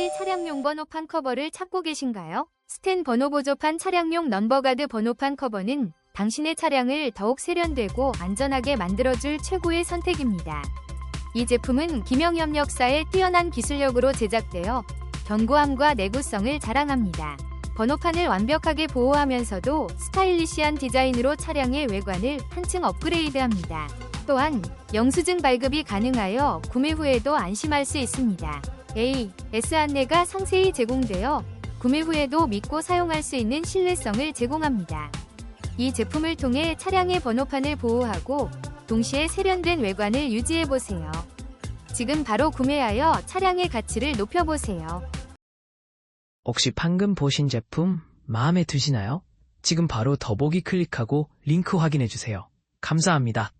혹시 차량용 번호판 커버를 찾고 계신가요? 스텐 번호 보조판 차량용 넘버가드 번호판 커버는 당신의 차량을 더욱 세련되고 안전하게 만들어줄 최고의 선택입니다. 이 제품은 김영엽 역사의 뛰어난 기술력으로 제작되어 견고함과 내구성을 자랑합니다. 번호판을 완벽하게 보호하면서도 스타일리시한 디자인으로 차량의 외관을 한층 업그레이드합니다. 또한 영수증 발급이 가능하여 구매 후에도 안심할 수 있습니다. A, S 안내가 상세히 제공되어 구매 후에도 믿고 사용할 수 있는 신뢰성을 제공합니다. 이 제품을 통해 차량의 번호판을 보호하고 동시에 세련된 외관을 유지해보세요. 지금 바로 구매하여 차량의 가치를 높여보세요. 혹시 방금 보신 제품 마음에 드시나요? 지금 바로 더보기 클릭하고 링크 확인해주세요. 감사합니다.